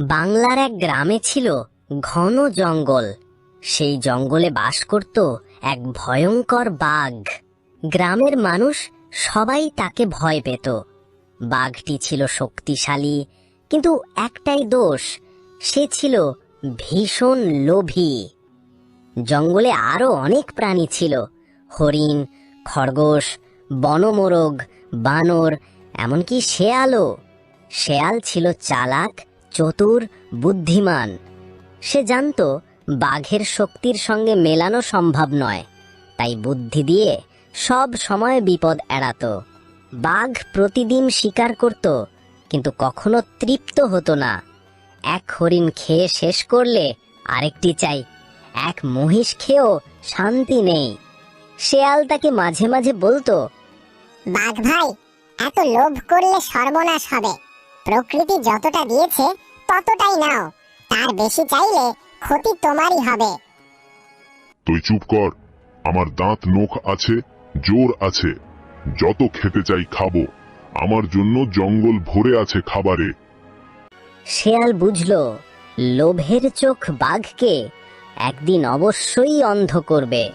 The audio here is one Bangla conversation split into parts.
বাংলার এক গ্রামে ছিল ঘন জঙ্গল। সেই জঙ্গলে বাস করত এক ভয়ঙ্কর বাঘ। গ্রামের মানুষ সবাই তাকে ভয় পেত। বাঘটি ছিল শক্তিশালী, কিন্তু একটাই দোষ, সে ছিল ভীষণ লোভী। জঙ্গলে আরও অনেক প্রাণী ছিল, হরিণ, খরগোশ, বনমোরগ, বানর, এমনকি শেয়ালও। শেয়াল ছিল চালাক চতুর, বুদ্ধিমান। সে জানতো, বাঘের শক্তির সঙ্গে মেলানো সম্ভব নয়। তাই বুদ্ধি দিয়ে সব সময় বিপদ এড়াতো। বাঘ প্রতিদিন শিকার করত, কিন্তু কখনো তৃপ্ত হতো না। এক হরিণ খেয়ে শেষ করলে আরেকটি চাই। এক মহিষ খেয়েও শান্তি নেই। শেয়াল তাকে মাঝে মাঝে বলতো, বাঘ ভাই, এত লোভ করলে সর্বনাশ হবে। প্রকৃতি যতটা দিয়েছে ততটাই নাও। তার বেশি চাইলে ক্ষতি তোমারই হবে। তুই চুপ কর। আমার দাঁত নখ আছে জোর আছে। যত খেতে চাই খাব। আমার জন্য জঙ্গল ভরে আছে খাবারে। শেয়াল বুঝল লোভের চোখ বাঘকে একদিন অবশ্যই অন্ধ করবে।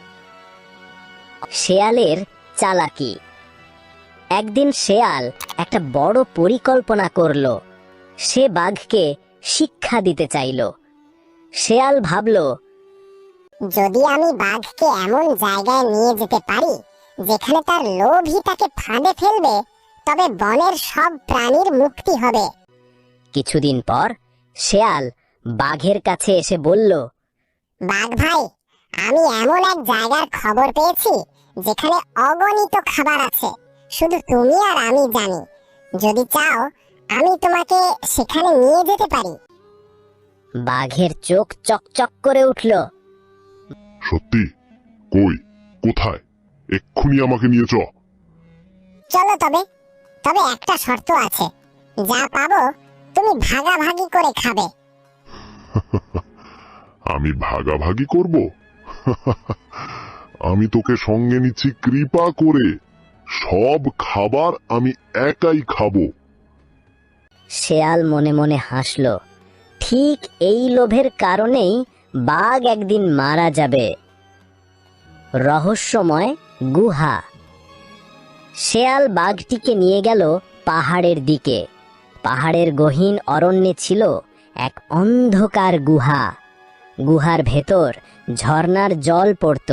শেয়ালের চালাকি। একদিন শেয়াল একটা বড় পরিকল্পনা করল। সে বাঘকে শিক্ষা দিতে চাইল। শেয়াল ভাবল যদি আমি বাঘকে এমন জায়গায় নিয়ে যেতে পারি যেখানে তার লোভই তাকে ফাঁদে ফেলবে তবে বনের সব প্রাণীর মুক্তি হবে। কিছুদিন পর শেয়াল বাঘের কাছে এসে বলল বাঘ ভাই আমি এমন এক জায়গার খবর পেয়েছি যেখানে অগণিত খাবার আছে। শুধু তুমি আর আমি জানি। যদি চাও আমি তোমাকে সেখানে নিয়ে যেতে পারি। বাঘের চোখ চকচক করে উঠল। সত্যি? কই? কোথায়? এক্ষুনি আমাকে নিয়ে চ চলো তবে। তবে একটা শর্ত আছে। যা পাবো তুমি ভাগাভাগি করে খাবে। আমি ভাগাভাগি করব? আমি তোকে সঙ্গে নিচ্ছি কৃপা করে। সব খাবার আমি একাই খাব। শেয়াল মনে মনে হাসল। ঠিক এই লোভের কারণেই বাঘ একদিন মারা যাবে। রহস্যময় গুহা। শেয়াল বাঘটিকে নিয়ে গেল পাহাড়ের দিকে। পাহাড়ের গহীন অরণ্যে ছিল এক অন্ধকার গুহা। গুহার ভেতর ঝর্ণার জল পড়ত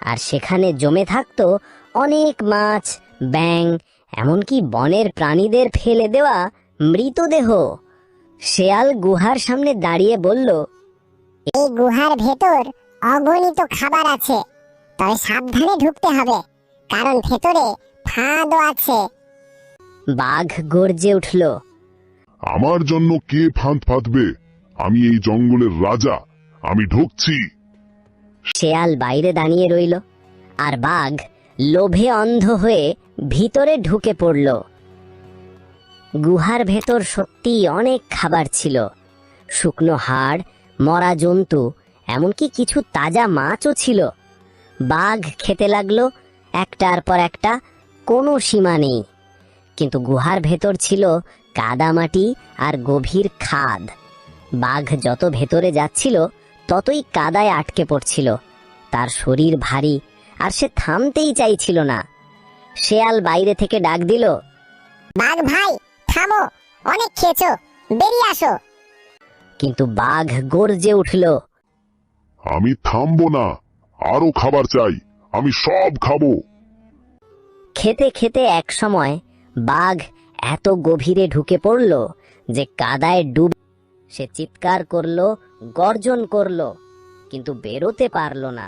আর সেখানে জমে থাকতো অনেক মাছ ব্যাং এমনকি বনের প্রাণীদের ফেলে দেওয়া মৃতদেহ। শেয়াল গুহার সামনে দাঁড়িয়ে বলল এই গুহার ভেতর অগণিত খাবার আছে তবে সাবধানে ঢুকতে হবে কারণ ভেতরে ফাঁদও আছে। বাঘ গর্জে উঠল আমার জন্য কে ফাঁদ ফাঁদবে? আমি এই জঙ্গলের রাজা আমি ঢুকছি। শেয়াল বাইরে দাঁড়িয়ে রইল আর বাঘ লোভে অন্ধ হয়ে ভিতরে ঢুকে পড়ল। গুহার ভেতর সত্যি অনেক খাবার ছিল। শুকনো হাড়, মরা জন্তু, এমনকি কিছু তাজা মাছও ছিল। বাঘ খেতে লাগল, একটার পর একটা, কোনো সীমা নেই। কিন্তু গুহার ভেতর ছিল কাদামাটি আর গভীর খাদ। বাঘ যত ভেতরে যাচ্ছিল, ততই কাদায় আটকে পড়ছিল। তার শরীর ভারী, আর সে থামতেই চাইছিল না। শেয়াল বাইরে থেকে ডাক দিল, বাঘ ভাই থামো অনেক খেয়েছো বেরিয়ে আসো। কিন্তু বাঘ গর্জে উঠল আমি থামবো না আরও খাবার চাই আমি সব খাব। খেতে খেতে এক সময় বাঘ এত গভীরে ঢুকে পড়ল যে কাদায় ডুব সে চিৎকার করল গর্জন করল কিন্তু বেরোতে পারল না।